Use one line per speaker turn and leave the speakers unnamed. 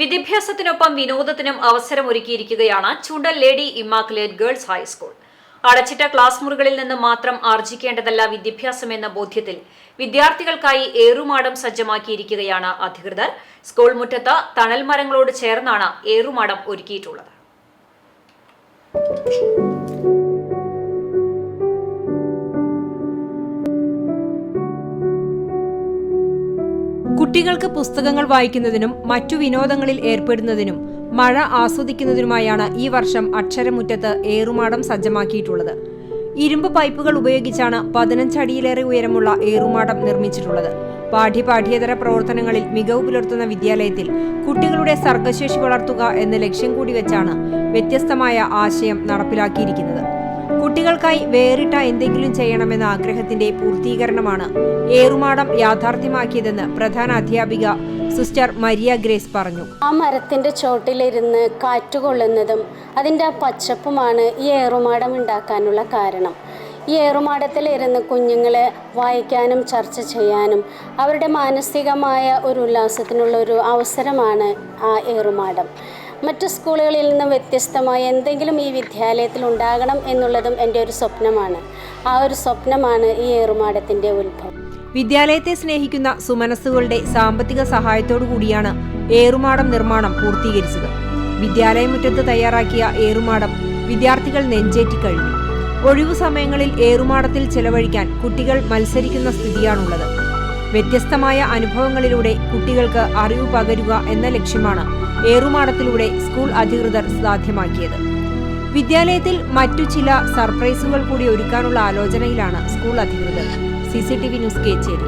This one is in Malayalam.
വിദ്യാഭ്യാസത്തിനൊപ്പം വിനോദത്തിനും അവസരം അവസരമൊരുക്കിയിരിക്കുകയാണ് Chundal lady immaculate girls high school. അടച്ചിട്ട ക്ലാസ് മുറികളിൽ നിന്ന് മാത്രം ആർജിക്കേണ്ടതല്ല വിദ്യാഭ്യാസം എന്ന ബോധ്യത്തിൽ വിദ്യാർത്ഥികൾക്കായി ഏറുമാടം സജ്ജമാക്കിയിരിക്കുകയാണ് അധികൃതർ. സ്കൂൾ മുറ്റത്ത് തണൽ മരങ്ങളോട് ചേർന്നാണ് ഏറുമാടം ഒരുക്കിയിട്ടുള്ളത്.
കുട്ടികൾക്ക് പുസ്തകങ്ങൾ വായിക്കുന്നതിനും മറ്റു വിനോദങ്ങളിൽ ഏർപ്പെടുന്നതിനും മഴ ആസ്വദിക്കുന്നതിനുമായാണ് ഈ വർഷം അക്ഷരമുറ്റത്ത് ഏറുമാടം സജ്ജമാക്കിയിട്ടുള്ളത്. ഇരുമ്പ് പൈപ്പുകൾ ഉപയോഗിച്ചാണ് പതിനഞ്ചടിയിലേറെ ഉയരമുള്ള ഏറുമാടം നിർമ്മിച്ചിട്ടുള്ളത്. പാഠ്യപാഠ്യേതര പ്രവർത്തനങ്ങളിൽ മികവ് പുലർത്തുന്ന വിദ്യാലയത്തിൽ കുട്ടികളുടെ സർഗശേഷി വളർത്തുക എന്ന ലക്ഷ്യം കൂടി വെച്ചാണ് വ്യത്യസ്തമായ ആശയം നടപ്പിലാക്കിയിരിക്കുന്നത്. കുട്ടികൾക്കായി വേറിട്ട എന്തെങ്കിലും ചെയ്യണമെന്ന ആഗ്രഹത്തിന്റെ പൂർത്തീകരണമാണ് ഏറുമാടം യാഥാർത്ഥ്യമാക്കിയതെന്ന് പ്രധാന അധ്യാപിക സിസ്റ്റർ മരിയ ഗ്രേസ് പറഞ്ഞു.
ആ മരത്തിന്റെ ചോട്ടിലിരുന്ന് കാറ്റ് കൊള്ളുന്നതും അതിന്റെ ആ പച്ചപ്പുമാണ് ഈ ഏറുമാടം ഉണ്ടാക്കാനുള്ള കാരണം. ഈ ഏറുമാടത്തിലിരുന്ന് കുഞ്ഞുങ്ങളെ വായിക്കാനും ചർച്ച ചെയ്യാനും അവരുടെ മാനസികമായ ഒരു ഉല്ലാസത്തിനുള്ള ഒരു അവസരമാണ് ആ ഏറുമാടം. മറ്റു സ്കൂളുകളിൽ നിന്നും വ്യത്യസ്തമായ എന്തെങ്കിലും ഈ വിദ്യാലയത്തിൽ ഉണ്ടാകണം എന്നുള്ളതും എന്റെ ഒരു സ്വപ്നമാണ്. ആ ഒരു സ്വപ്നമാണ് ഈ ഏറുമാടത്തിന്റെ ഉത്ഭവം.
വിദ്യാലയത്തെ സ്നേഹിക്കുന്ന സുമനസ്സുകളുടെ സാമ്പത്തിക സഹായത്തോടു കൂടിയാണ് ഏറുമാടം നിർമ്മാണം പൂർത്തീകരിച്ചത്. വിദ്യാലയമുറ്റത്ത് തയ്യാറാക്കിയ ഏറുമാടം വിദ്യാർത്ഥികൾ നെഞ്ചേറ്റി കഴിഞ്ഞു. ഒഴിവു സമയങ്ങളിൽ ഏറുമാടത്തിൽ ചെലവഴിക്കാൻ കുട്ടികൾ മത്സരിക്കുന്ന സ്ഥിതിയാണുള്ളത്. വ്യത്യസ്തമായ അനുഭവങ്ങളിലൂടെ കുട്ടികൾക്ക് അറിവ് പകരുക എന്ന ലക്ഷ്യമാണ് ഏറുമാടത്തിലൂടെ സ്കൂൾ അധികൃതർ സാധ്യമാക്കിയത്. വിദ്യാലയത്തിൽ മറ്റു ചില സർപ്രൈസുകൾ കൂടി ഒരുക്കാനുള്ള ആലോചനയിലാണ് സ്കൂൾ അധികൃതർ. C news Kecheri